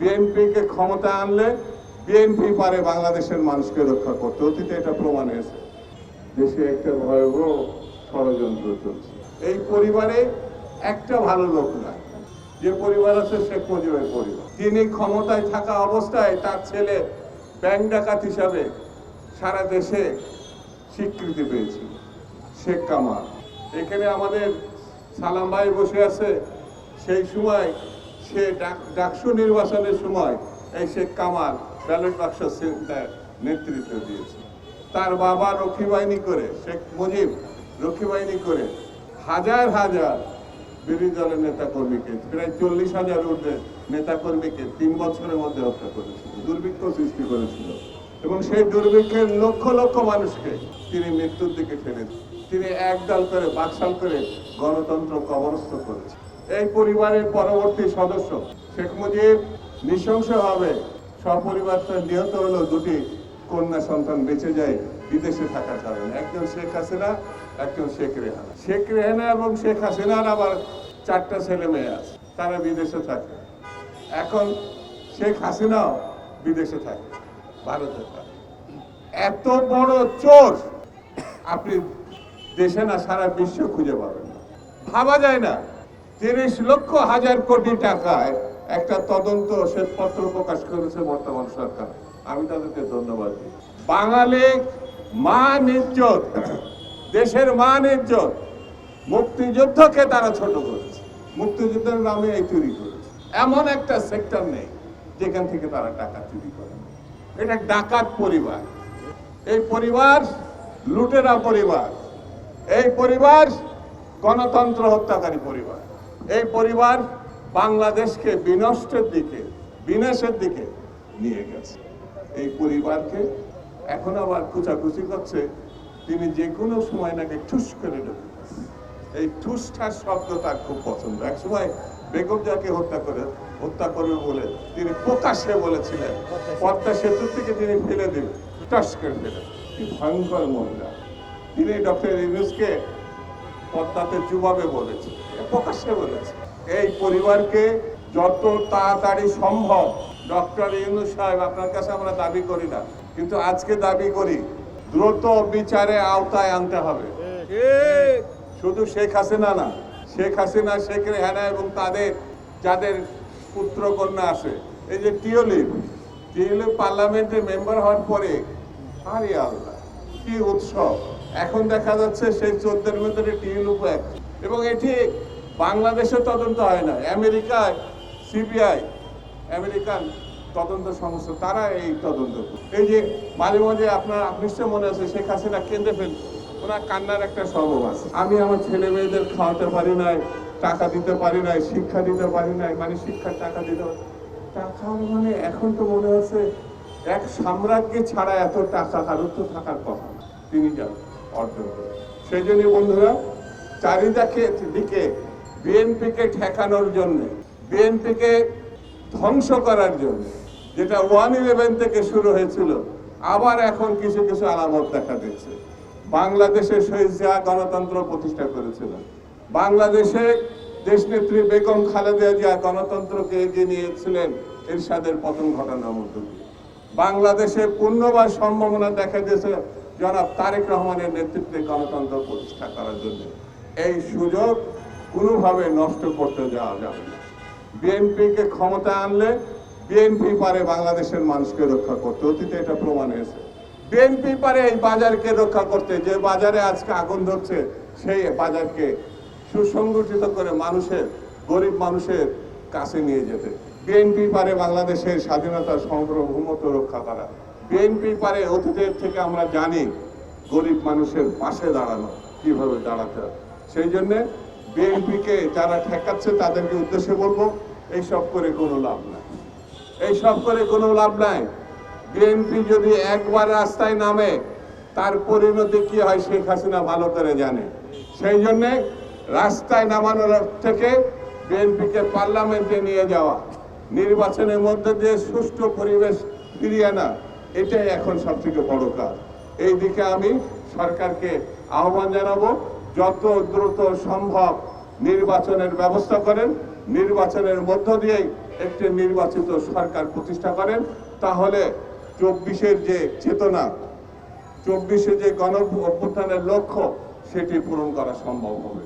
বিএনপিকে ক্ষমতা আনলে বিএনপি পারে বাংলাদেশের মানুষকে রক্ষা করতে। অতীতে এটা প্রমাণ হয়েছে। দেশে একটা ভয়াবহ ষড়যন্ত্র চলছে। এই পরিবারে একটা ভালো লোক না যে পরিবার আছে শেখ মুজিবের পরিবার। তিনি ক্ষমতায় থাকা অবস্থায় তার ছেলে ব্যাংক ডাকাত হিসাবে সারা দেশে স্বীকৃতি পেয়েছিল শেখ কামাল। এখানে আমাদের সালাম ভাই বসে আছে। সেই সময় সে ডাক- ডাকসু নির্বাচনের সময় এই শেখ কামাল ব্যালট বাক্স নেতৃত্ব দিয়েছে তার বাবা রক্ষী বাহিনী করে, শেখ মুজিব রক্ষী বাহিনী করে হাজার হাজার বিরোধী দলের নেতা কর্মীকে প্রায় চল্লিশ হাজার ঊর্ধ্বে নেতা কর্মীকে তিন বছরের মধ্যে হত্যা করেছিল, দুর্ভিক্ষ সৃষ্টি করেছিল এবং সেই দুর্ভিক্ষের লক্ষ লক্ষ মানুষকে তিনি মৃত্যুর দিকে ঠেলে দিয়েছেন। তিনি একদল করে, বাকশাল করে গণতন্ত্র কবরস্থ করেছেন এই পরিবারের পরবর্তী সদস্য শেখ মুজিব নৃশংসভাবে সপরিবার তার নিহত হলো দুটি কন্যা সন্তান বেঁচে যায় বিদেশে থাকার কারণে। একজন শেখ হাসিনা, একজন শেখ রেহানা। শেখ রেহানা এবং শেখ হাসিনার আবার চারটা ছেলে মেয়ে আছে, তারা বিদেশে থাকে। এখন শেখ হাসিনাও বিদেশে থাকে, ভারতে এত বড় চোর আপনি দেশে না, সারা বিশ্ব খুঁজে পাবেন না। ভাবা যায় না। তিরিশ লক্ষ হাজার কোটি টাকায় একটা তদন্ত শ্বেতপত্র প্রকাশ করেছে বর্তমান সরকার। আমি তাদেরকে ধন্যবাদ দিই। বাঙালি মান ইজ্জত, দেশের মান ইজ্জত মুক্তিযুদ্ধকে তারা ছোট করেছে। মুক্তিযুদ্ধের নামে এই চুরি করেছে। এমন একটা সেক্টর নেই যেখান থেকে তারা টাকা চুরি করে। এটা ডাকাত পরিবার। এই পরিবার লুটেরা পরিবার। এই পরিবার গণতন্ত্র হত্যাকারী পরিবার। এই পরিবার বাংলাদেশকে বিনষ্টের দিকে, বিনাশের দিকে নিয়ে গেছে। এই পরিবারকে এখন আবার কুচাকুচি করছে, তিনি যে কোনো সময় নাকি ঠুস করে ঢুকে এই ঠুসঠাস শব্দ তার খুব পছন্দ। এক সময় বেগম যাকে হত্যা করে, হত্যা করবে বলে তিনি প্রকাশ্যে বলেছিলেন, পদ্মা সেতু থেকে তিনি ফেলে দেবেন টস করে ফেলে কি ভয়ঙ্কর মহিলা। তিনি ডক্টর ইউনুসকে পদ্মাতে চুবাবে বলেছে এ প্রকাশ্যে বলেছে। এই পরিবারকে যত তাড়াতাড়ি সম্ভব, ডক্টর ইউনুস সাহেব আপনার কাছে আমরা দাবি করি না, কিন্তু আজকে দাবি করি, দ্রুত বিচারে আওতায় আনতে হবে। শুধু শেখ হাসিনা না, শেখ হাসিনা, শেখ রেহানা এবং তাদের যাদের পুত্র কন্যা আছে, এই যে টিওলিপ টিওলিপ পার্লামেন্টে মেম্বার হওয়ার পরে, আরে আল্লাহ, কি উৎসব। এখন দেখা যাচ্ছে সেই চোদ্দের ভিতরে টিওলিপ এবং এটি বাংলাদেশে তদন্ত হয় না, আমেরিকায়, সিবিআই, আমেরিকান তদন্ত সংস্থা, তারা এই তদন্ত এই যে মাঝে মাঝে আপনার নিশ্চয় মনে আছে, শেখ হাসিনা কেন্দ্রে ফেল ওনার কান্নার একটা স্বভাব আছে। আমি আমার ছেলে মেয়েদের খাওয়াতে পারি নাই, টাকা দিতে পারি নাই, শিক্ষা দিতে পারি নাই মানে শিক্ষার টাকা দিতে পারি টাকা মানে এখন তো মনে হচ্ছে এক সাম্রাজ্য ছাড়া এত টাকা কারোর থাকার কথা তিনি যান অর্জন করে সেই জন্য বন্ধুরা, চারিদাকে দিকে বিএনপিকে ঠেকানোর জন্য, বিএনপিকে ধ্বংস করার জন্য, যেটা ওয়ান ইলেভেন থেকে শুরু হয়েছিল, আবার এখন কিছু কিছু আলামত দেখা দিচ্ছে। বাংলাদেশে শহীদ গণতন্ত্র প্রতিষ্ঠা করেছিলেন বাংলাদেশে দেশনেত্রী বেগম খালেদা জিয়া গণতন্ত্রকে এগিয়ে নিয়েছিলেন এরশাদের পতন ঘটানোর মধ্য দিয়ে। বাংলাদেশে পূর্ণবার সম্ভাবনা দেখা দিয়েছে জনাব তারেক রহমানের নেতৃত্বে গণতন্ত্র প্রতিষ্ঠা করার জন্য। এই সুযোগ কোনোভাবে নষ্ট করতে যাওয়া যাবে না। বিএনপিকে ক্ষমতা আনলে বিএনপি পারে বাংলাদেশের মানুষকে রক্ষা করতে। অতীতে এটা প্রমাণ হয়েছে। বিএনপি পারে এই বাজারকে রক্ষা করতে। যে বাজারে আজকে আগুন ধরছে, সেই বাজারকে সুসংগঠিত করে মানুষের, গরিব মানুষের কাছে নিয়ে যেতে। বিএনপি পারে বাংলাদেশের স্বাধীনতা সার্বভৌমত্ব রক্ষা করা। বিএনপি পারে অতীতের থেকে আমরা জানি গরিব মানুষের পাশে দাঁড়ানো, কীভাবে দাঁড়াতে সেই জন্যে বিএনপিকে যারা ঠেকাচ্ছে তাদেরকে উদ্দেশ্যে বলব এইসব করে কোনো লাভ নাই। এইসব করে কোনো লাভ নাই। বিএনপি যদি একবার রাস্তায় নামে, তার পরিণতি কি হয় শেখ হাসিনা ভালো করে জানে। সেই জন্যে রাস্তায় নামানোর থেকে বিএনপিকে পার্লামেন্টে নিয়ে যাওয়া, নির্বাচনের মধ্যে দিয়ে সুষ্ঠু পরিবেশ ফিরিয়ে আনা, এটাই এখন সবথেকে বড় কাজ। এই দিকে আমি সরকারকে আহ্বান জানাব যত দ্রুত সম্ভব নির্বাচনের ব্যবস্থা করেন, নির্বাচনের মধ্য দিয়েই একটি নির্বাচিত সরকার প্রতিষ্ঠা করেন, তাহলে চব্বিশের যে চেতনা, চব্বিশে যে গণ অভ্যুত্থানের লক্ষ্য, সেটি পূরণ করা সম্ভব হবে।